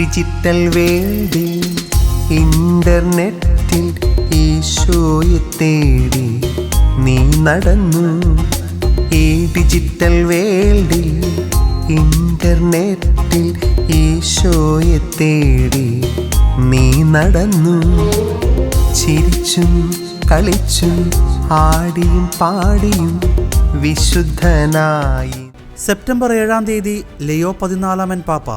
Digital വേൾഡിൽ ഇന്റർനെറ്റിൽ ഈശോയെ തേടി നീ നടന്നു. ഈ ഡിജിറ്റൽ വേൾഡിൽ ഇന്റർനെറ്റിൽ ഈശോയെ തേടി നീ നടന്നു. ചിരിച്ചും കളിച്ചും ആടിയും പാടിയും വിശുദ്ധനായി. സെപ്റ്റംബർ ഏഴാം തീയതി ലിയോ പതിനാലാമൻ പാപ്പ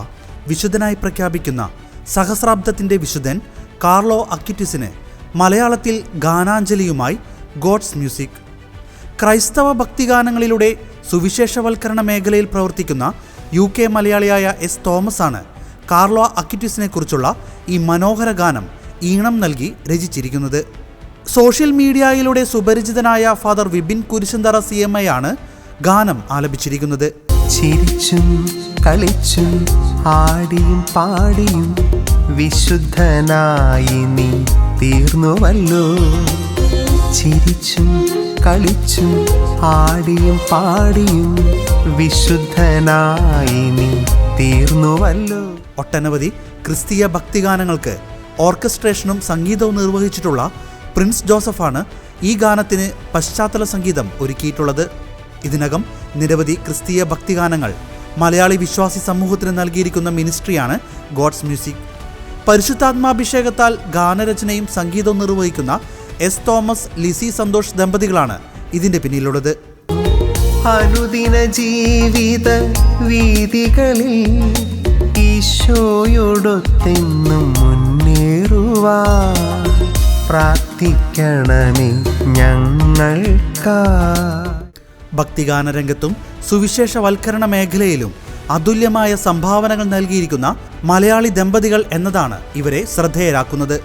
വിശുദ്ധനായി പ്രഖ്യാപിക്കുന്ന സഹസ്രാബ്ദത്തിന്റെ വിശുദ്ധൻ കാർലോ അക്കിറ്റിസിന് മലയാളത്തിൽ ഗാനാഞ്ജലിയുമായി ഗോഡ്സ് മ്യൂസിക്. ക്രൈസ്തവ ഭക്തിഗാനങ്ങളിലൂടെ സുവിശേഷവൽക്കരണ മേഖലയിൽ പ്രവർത്തിക്കുന്ന യു കെ മലയാളിയായ എസ് തോമസ് ആണ് കാർലോ അക്കിറ്റിസിനെ കുറിച്ചുള്ള ഈ മനോഹര ഗാനം ഈണം നൽകി രചിച്ചിരിക്കുന്നത്. സോഷ്യൽ മീഡിയയിലൂടെ സുപരിചിതനായ father Vipin Kurishanthara C M ആണ് ഗാനം ആലപിച്ചിരിക്കുന്നത്. ചിരിച്ചും കളിച്ചും ആടിയും പാടിയും വിശുദ്ധനായി നീ തീർന്നുവല്ലോ. ചിരിച്ചും കളിച്ചും ആടിയും പാടിയും വിശുദ്ധനായി നീ തീർന്നുവല്ലോ. ഒട്ടനവധി ക്രിസ്തീയ ഭക്തിഗാനങ്ങൾക്ക് ഓർക്കസ്ട്രേഷനും സംഗീതവും നിർവഹിച്ചിട്ടുള്ള പ്രിൻസ് ജോസഫാണ് ഈ ഗാനത്തിന് പശ്ചാത്തല സംഗീതം ഒരുക്കിയിട്ടുള്ളത്. ഇതിനകം നിരവധി ക്രിസ്തീയ ഭക്തിഗാനങ്ങൾ മലയാളി വിശ്വാസി സമൂഹത്തിന് നൽകിയിരിക്കുന്ന മിനിസ്ട്രിയാണ് ഗോഡ്സ് മ്യൂസിക്. പരിശുദ്ധാത്മാഭിഷേകത്താൽ ഗാനരചനയും സംഗീതവും നിർവഹിക്കുന്ന എസ് തോമസ് ലിസി സന്തോഷ് ദമ്പതികളാണ് ഇതിന്റെ പിന്നിലുള്ളത്. അനുദിന ജീവിത വീതികളിൽ ഈശോയോടൊത്തെന്നും മുന്നേറുവാ. പ്രാർത്ഥിക്കണമേ ഞങ്ങൾക്കാ. ഭക്തിഗാന രംഗത്തും സുവിശേഷവൽക്കരണ മേഖലയിലും അതുല്യമായ സംഭാവനകൾ നൽകിയിരിക്കുന്ന മലയാളി ദമ്പതികൾ എന്നതാണ് ഇവരെ ശ്രദ്ധേയരാക്കുന്നത്.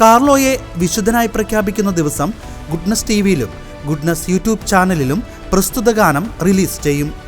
കാർലോയെ വിശുദ്ധനായി പ്രഖ്യാപിക്കുന്ന ദിവസം ഗുഡ്നസ് ടി വിയിലും ഗുഡ്നസ് യൂട്യൂബ് ചാനലിലും പ്രസ്തുത ഗാനം റിലീസ് ചെയ്യും.